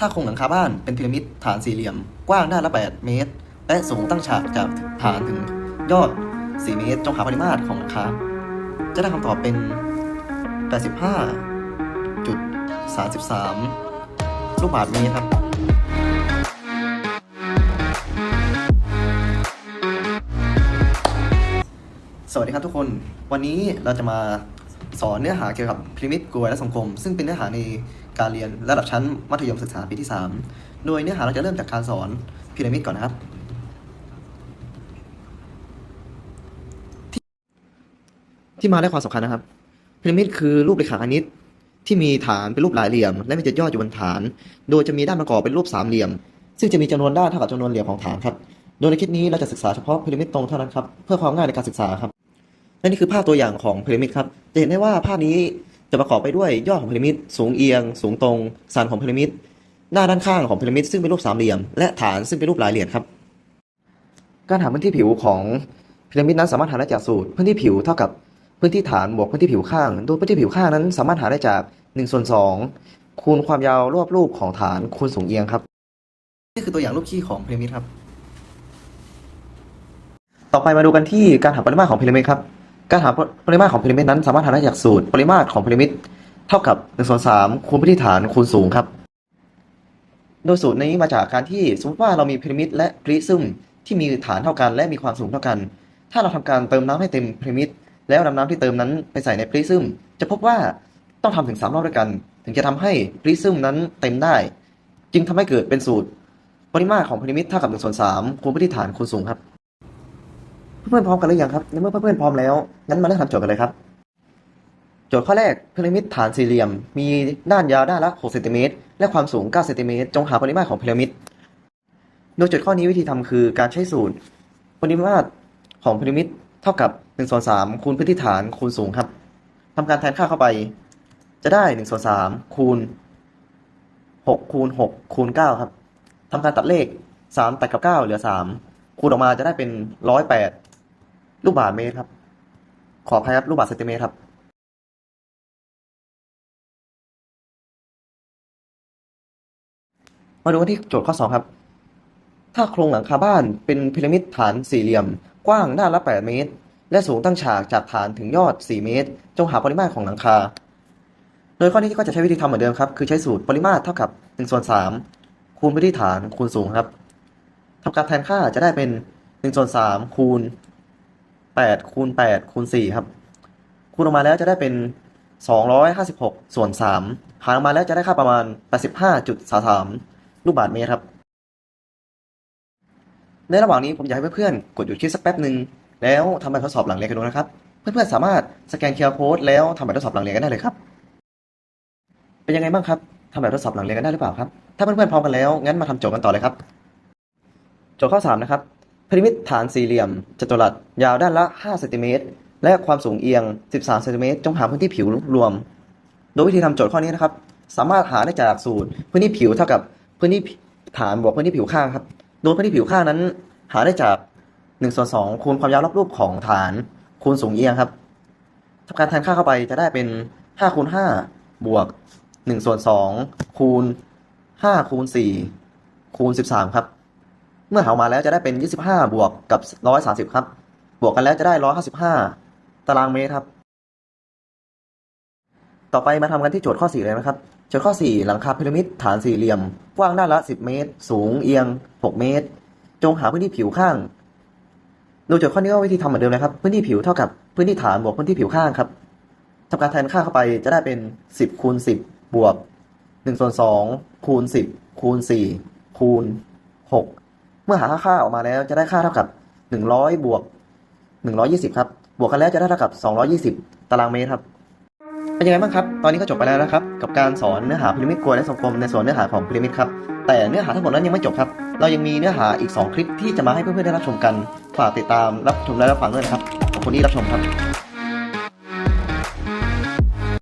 ถ้าโครงหลังคาบ้านเป็นพีระมิดฐานสี่เหลี่ยม กว้างด้านละ 8 เมตร และสูงตั้งฉากจากฐานถึงยอด 4 เมตร จงหาปริมาตรของหลังคาจะได้คำตอบเป็น 85.33 ลูกบาศก์เมตรครับสวัสดีครับทุกคน วันนี้เราจะมาสอนเนื้อหาเกี่ยวกับพีระมิดกลวยและสังคม ซึ่งเป็นเนื้อหาใน การเรียนระดับชั้นมัธยมศึกษาปีที่ 3 โดยเนื้อหาเราจะเริ่มจากการสอนพีระมิดก่อนนะครับ ที่มาและความสำคัญนะครับพีระมิดคือรูปเรขาคณิตที่มีฐานเป็นรูปหลายเหลี่ยม และมีจุดยอดอยู่บนฐาน โดยจะมีด้านประกอบเป็นรูปสามเหลี่ยม ซึ่งจะมีจำนวนด้านเท่ากับจำนวนเหลี่ยมของฐานครับโดยในคลิปนี้เราจะศึกษาเฉพาะพีระมิดตรงเท่านั้นครับเพื่อความง่ายในการศึกษาครับและนี่คือภาพตัวอย่างของพีระมิดครับจะเห็นได้ว่าภาพนี้ จะประกอบไปด้วยยอดของพีระมิดสูงเอียง สูงตรงสันของพีระมิดหน้าด้านข้างของพีระมิดซึ่งเป็นรูปสามเหลี่ยม และฐานซึ่งเป็นรูปหลายเหลี่ยมครับ การหาพื้นที่ผิวของพีระมิดนั้นสามารถหาได้จากสูตร พื้นที่ผิวเท่ากับพื้นที่ฐานบวกพื้นที่ผิวข้าง โดยพื้นที่ผิวข้างนั้นสามารถหาได้จาก1ส่วน2คูณความยาวรอบรูปของฐานคูณสูงเอียงครับ นี่คือตัวอย่างรูปขี้ของพีระมิดครับ ต่อไปมาดูกันที่การหาปริมาตรของพีระมิดครับ การหาปริมาตรของพีระมิดนั้นสามารถหาได้จากสูตรปริมาตรของพีระมิดเท่ากับ1ส่วน3คูณพื้นที่ฐานคูณสูงครับ โดยสูตรนี้มาจากการที่สมมติว่าเรามีพีระมิดและพริซึมที่มีฐานเท่ากันและมีความสูงเท่ากัน ถ้าเราทำการเติมน้ำให้เต็มพีระมิดแล้วนำน้ำที่เติมนั้นไปใส่ในพริซึมจะพบว่าต้องทำถึงสามรอบด้วยกัน ถึงจะทำให้พริซึมนั้นเต็มได้ จึงทำให้เกิดเป็นสูตร ปริมาตรของพีระมิดเท่ากับ1ส่วน3คูณพื้นที่ฐานคูณสูงครับ เพื่อนๆพร้อมกันหรือยังครับในเมื่อเพื่อนๆพร้อมแล้วงั้นมาเริ่มทำโจทย์กันเลยครับ โจทย์ข้อแรกพีระมิดฐานสี่เหลี่ยม มีด้านยาวด้านละ6เซนติเมตรและความสูง9เซนติเมตรจงหาปริมาตรของพีระมิดโดยโจทย์ข้อนี้วิธีทำคือการใช้สูตรปริมาตรของพีระมิดเท่ากับ1ส่วน3คูณพื้นที่ฐานคูณสูงครับทำการแทนค่าเข้าไป จะได้1ส่วน3คูณ6คูณ6คูณ9ครับทำการตัดเลข 3 ตัดกับ 9 เหลือ 3 คูณออกมาจะได้เป็น 108 ลูกบาศก์เมตรครับ ขออภัยครับ ลูกบาศก์เซนติเมตรครับมาดูกันที่โจทย์ข้อ 2 ครับ ถ้าโครงหลังคาบ้านเป็นพีระมิดฐานสี่เหลี่ยม กว้างด้านละ 8 เมตร และสูงตั้งฉากจากฐานถึงยอด 4 เมตร จงหาปริมาตรของหลังคา โดยข้อนี้ก็จะใช้วิธีทำเหมือนเดิมครับ คือใช้สูตรปริมาตรเท่ากับ1ส่วน3คูณพื้นที่ฐานคูณสูงครับทำการแทนค่าจะได้เป็น1ส่วน3คูณ 8คูณ8คูณ4ครับ คูณออกมาแล้วจะได้เป็น 256 ส่วน 3 หารออกมาแล้วจะได้ค่าประมาณ 85.33 ลูกบาศก์เมตรครับ ในระหว่างนี้ผมอยากให้เพื่อนๆ กดหยุดคลิปสักแป๊บหนึ่งแล้วทำแบบทดสอบหลังเรียนกันดูนะครับ เพื่อนๆ สามารถสแกนเคอร์โค้ดแล้วทำแบบทดสอบหลังเรียนกันได้เลยครับ เป็นยังไงบ้างครับทำแบบทดสอบหลังเรียนกันได้หรือเปล่าครับ ถ้าเพื่อนๆพร้อมกันแล้วงั้นมาทำโจทย์กันต่อเลยครับ โจทย์ข้อ3นะครับ พีระมิดฐานสี่เหลี่ยมจัตุรัสยาวด้านละ 5 เซนติเมตร และความสูงเอียง 13 เซนติเมตร จงหาพื้นที่ผิวรวม โดยวิธีทำโจทย์ข้อนี้นะครับ สามารถหาได้จากสูตร พื้นที่ผิวเท่ากับพื้นที่ฐานบวกพื้นที่ผิวข้างครับ โดยพื้นที่ผิวข้างนั้น หาได้จาก1ส่วน2คูณความยาวรอบรูปของฐาน คูณสูงเอียงครับทำการแทนค่าเข้าไปจะได้เป็น5คูณ5บวก1ส่วน2คูณ5คูณ4คูณ13 ครับ เมื่อหาออกมาแล้วจะได้เป็น 25 บวกกับ 130 ครับ บวกกันแล้วจะได้ 155 ตารางเมตรครับ ต่อไปมาทำกันที่โจทย์ข้อ 4 เลยนะครับ โจทย์ข้อ 4 หลังคาพีระมิดฐานสี่เหลี่ยม กว้างด้านละ 10 เมตร สูงเอียง 6 เมตร จงหาพื้นที่ผิวข้างโดยโจทย์ข้อนี้ก็วิธีทำเหมือนเดิมเลยครับ พื้นที่ผิวเท่ากับพื้นที่ฐานบวกพื้นที่ผิวข้างครับทำการแทนค่าเข้าไปจะได้เป็น 10คูณ10 บวก1ส่วน2คูณ10คูณ4คูณ6 เมื่อหาค่าออกมาแล้วจะได้ค่าเท่ากับ 100 บวก 120 ครับ บวกกันแล้วจะได้เท่ากับ 220 ตารางเมตรครับ เป็นยังไงบ้างครับ ตอนนี้ก็จบไปแล้วนะครับ กับการสอนเนื้อหาพีระมิดกลวยและสังคมในส่วนเนื้อหาของพีระมิดครับ แต่เนื้อหาทั้งหมดนั้นยังไม่จบครับ เรายังมีเนื้อหาอีก 2 คลิปที่จะมาให้เพื่อนๆได้รับชมกัน ฝากติดตามรับชมและรับฟังด้วยนะครับ ขอบคุณที่รับชมครับ